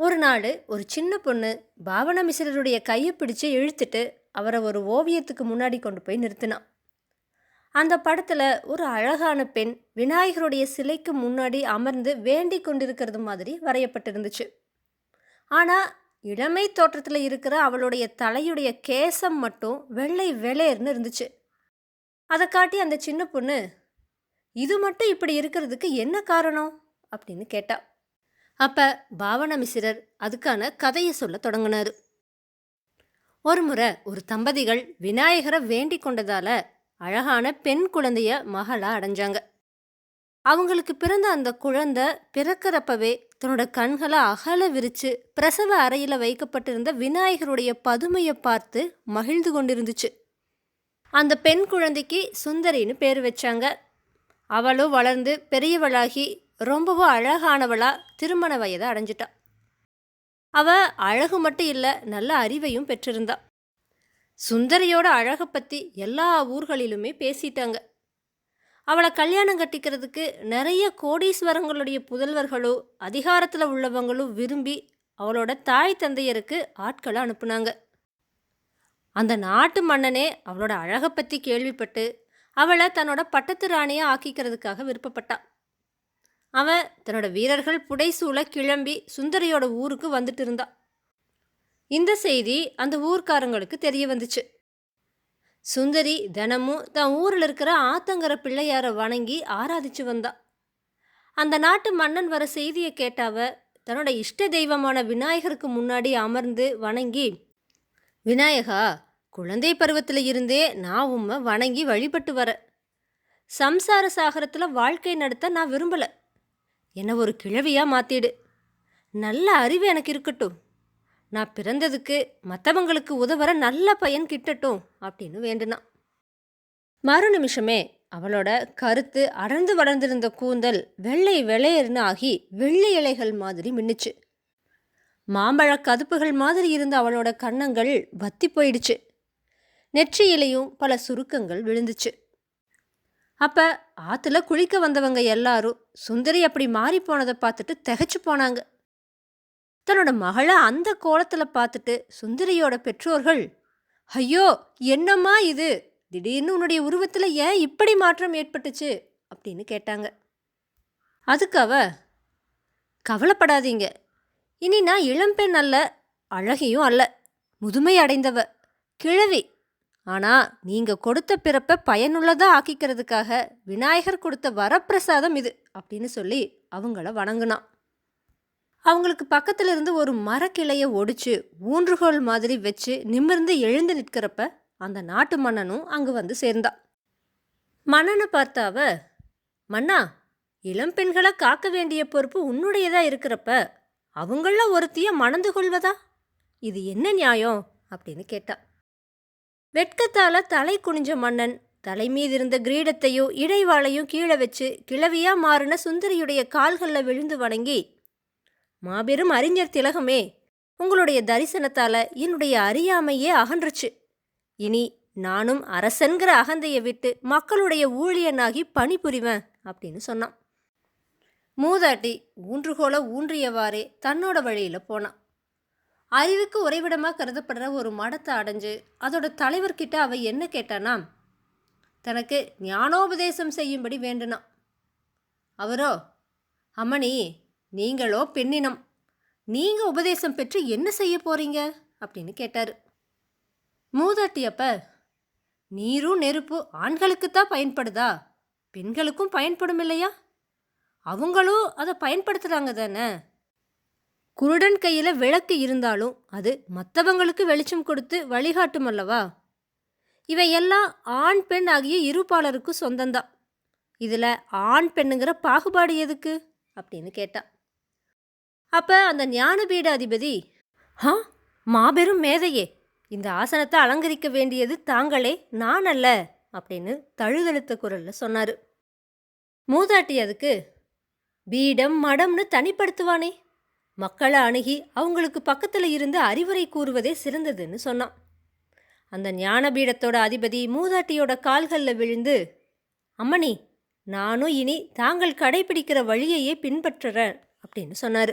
ஒரு நாள் ஒரு சின்ன பொண்ணு பாவன மிஸ்ரருடைய கையை பிடிச்சு இழுத்துட்டு அவரை ஒரு ஓவியத்துக்கு முன்னாடி கொண்டு போய் நிறுத்தினான் அந்த படத்தில் ஒரு அழகான பெண் விநாயகருடைய சிலைக்கு முன்னாடி அமர்ந்து வேண்டி கொண்டிருக்கிறது மாதிரி வரையப்பட்டிருந்துச்சு. ஆனால் இளமை தோற்றத்தில் இருக்கிற அவளுடைய தலையுடைய கேசம் மட்டும் வெள்ளை வெளேர்னு இருந்துச்சு. அதை காட்டி அந்த சின்ன பொண்ணு இது மட்டும் இப்படி இருக்கிறதுக்கு என்ன காரணம்? அப்படின்னு கேட்டா. அப்ப பாவன மிசிரர் அதுக்கான கதையை சொல்ல தொடங்கினாரு. ஒரு முறை ஒரு தம்பதிகள் விநாயகரை வேண்டி கொண்டதால அழகான பெண் குழந்தைய மகளா அடைஞ்சாங்க. அவங்களுக்கு பிறந்த அந்த குழந்தை பிறக்கிறப்பவே தன்னோட கண்களை அகல விரிச்சு பிரசவ அறையில் வைக்கப்பட்டிருந்த விநாயகருடைய பதுமையை பார்த்து மகிழ்ந்து கொண்டிருந்துச்சு. அந்த பெண் குழந்தைக்கு சுந்தரின்னு பேர் வச்சாங்க. அவளும் வளர்ந்து பெரியவளாகி ரொம்பவும் அழகானவளாக திருமண வயதை அடைஞ்சிட்டா. அவள் அழகு மட்டும் இல்லை நல்ல அறிவையும் பெற்றிருந்தா. சுந்தரியோட அழகை பற்றி எல்லா ஊர்களிலுமே பேசிட்டாங்க. அவளை கல்யாணம் கட்டிக்கிறதுக்கு நிறைய கோடீஸ்வரங்களுடைய புதல்வர்களோ அதிகாரத்தில் உள்ளவங்களும் விரும்பி அவளோட தாய் தந்தையருக்கு ஆட்களை அனுப்புனாங்க. அந்த நாட்டு மன்னனே அவளோட அழகை பற்றி கேள்விப்பட்டு அவளை தன்னோட பட்டத்து ராணியை ஆக்கிக்கிறதுக்காக விருப்பப்பட்டான் அவன் தன்னோட வீரர்கள் புடைசூழ கிளம்பி சுந்தரியோட ஊருக்கு வந்துட்டு இருந்தான் இந்த செய்தி அந்த ஊர்க்காரங்களுக்கு தெரிய வந்துச்சு. சுந்தரி தினமும் தன் ஊரில் இருக்கிற ஆத்தங்கர பிள்ளையாரை வணங்கி ஆராதிச்சு வந்தா. அந்த நாட்டு மன்னன் வர செய்தியை கேட்டாவ தன்னோட இஷ்ட தெய்வமான விநாயகருக்கு முன்னாடி அமர்ந்து வணங்கி விநாயகா குழந்தை பருவத்தில் இருந்தே நான் உம்மை வணங்கி வழிபட்டு வர சம்சார சாகரத்தில் வாழ்க்கை நடத்த நான் விரும்பலை. என்னை ஒரு கிழவியாக மாற்றிடு நல்ல அறிவு எனக்கு இருக்கட்டும். நான் பிறந்ததுக்கு மற்றவங்களுக்கு உதவுற நல்ல பையன் கிட்டட்டும் அப்படின்னு வேண்டுனான். மறு நிமிஷமே அவளோட கருத்து அடர்ந்து வளர்ந்திருந்த கூந்தல் வெள்ளை வெளையர்னு ஆகி வெள்ளை இலைகள் மாதிரி மின்னுச்சு. மாம்பழ கதுப்புகள் மாதிரி இருந்த அவளோட கன்னங்கள் வத்தி போயிடுச்சு. நெற்றியிலையும் பல சுருக்கங்கள் விழுந்துச்சு. அப்ப ஆத்துல குளிக்க வந்தவங்க எல்லாரும் சுந்தரி அப்படி மாறி போனதை பார்த்துட்டு திகச்சு போனாங்க. தன்னோட மகளை அந்த கோலத்துல பார்த்துட்டு சுந்தரியோட பெற்றோர்கள் ஐயோ என்னம்மா இது? திடீர்னு உன்னுடைய உருவத்துல ஏன் இப்படி மாற்றம் ஏற்பட்டுச்சு? அப்படின்னு கேட்டாங்க. அதுக்கு அவ கவலைப்படாதீங்க. இனி நான் இளம்பெண் அல்ல அழகியும் அல்ல முதுமை அடைந்தவ கிழவி. ஆனால் நீங்கள் கொடுத்த பிறப்பை பயனுள்ளதாக ஆக்கிக்கிறதுக்காக விநாயகர் கொடுத்த வரப்பிரசாதம் இது அப்படின்னு சொல்லி அவங்கள வணங்கினான். அவங்களுக்கு பக்கத்தில் இருந்து ஒரு மரக்கிளையை ஒடிச்சு ஊன்றுகோல் மாதிரி வச்சு நிமிர்ந்து எழுந்து நிற்கிறப்ப அந்த நாட்டு மன்னனும் அங்கே வந்து சேர்ந்தான். மன்னனை பார்த்தாவ மன்னா இளம் பெண்களை காக்க வேண்டிய பொறுப்பு உன்னுடையதாக இருக்கிறப்ப அவங்கள ஒருத்திய மணந்து கொள்வதா? இது என்ன நியாயம்? அப்படின்னு கேட்டா. வெட்கத்தால தலை குனிஞ்ச மன்னன் தலை மீது இருந்த கிரீடத்தையும் இடைவாளையும் கீழே வச்சு கிழவியா மாறின சுந்தரியுடைய கால்களில் விழுந்து வணங்கி மாபெரும் அறிஞர் திலகமே உங்களுடைய தரிசனத்தால என்னுடைய அறியாமையே அகன்றுச்சு. இனி நானும் அரசன்கிற அகந்தையை விட்டு மக்களுடைய ஊழியனாகி பணிபுரிவேன் அப்படின்னு சொன்னான். மூதாட்டி ஊன்றுகோல ஊன்றியவாறே தன்னோட வழியில் போனான் அறிவுக்கு உறைவிடமாக கருதப்படுற ஒரு மடத்தை அடைஞ்சு அதோட தலைவர்கிட்ட அவ என்ன கேட்டானா தனக்கு ஞானோபதேசம் செய்யும்படி வேண்டுனான் அவரோ அம்மணி நீங்களோ பெண்ணினம். நீங்கள் உபதேசம் பெற்று என்ன செய்ய போறீங்க? அப்படின்னு கேட்டார். மூதாட்டியப்ப நீரும் நெருப்பு ஆண்களுக்குத்தான் பயன்படுதா? பெண்களுக்கும் பயன்படும் இல்லையா? அவங்களும் அதை பயன்படுத்துகிறாங்க தானே? குருடன் கையில் விளக்கு இருந்தாலும் அது மற்றவங்களுக்கு வெளிச்சம் கொடுத்து வழிகாட்டும் அல்லவா? இவை எல்லாம் ஆண் பெண் ஆகிய இருப்பாளருக்கு சொந்தந்தான். இதில் ஆண் பெண்ணுங்கிற பாகுபாடு எதுக்கு? அப்படின்னு கேட்டா. அப்போ அந்த ஞானபீட அதிபதி ஹா மாபெரும் மேதையே இந்த ஆசனத்தை அலங்கரிக்க வேண்டியது தாங்களே நான் அல்ல அப்படின்னு தழுதழுத்த குரலில் சொன்னார். மூதாட்டி அதுக்கு பீடம் மடம்னு தனிப்படுத்துவானே மக்களை அணுகி அவங்களுக்கு பக்கத்தில் இருந்து அறிவுரை கூறுவதே சிறந்ததுன்னு சொன்னான். அந்த ஞானபீடத்தோட அதிபதி மூதாட்டியோட கால்களில் விழுந்து அம்மணி நானும் இனி தாங்கள் கடைபிடிக்கிற வழியையே பின்பற்றுறேன் அப்படின்னு சொன்னார்.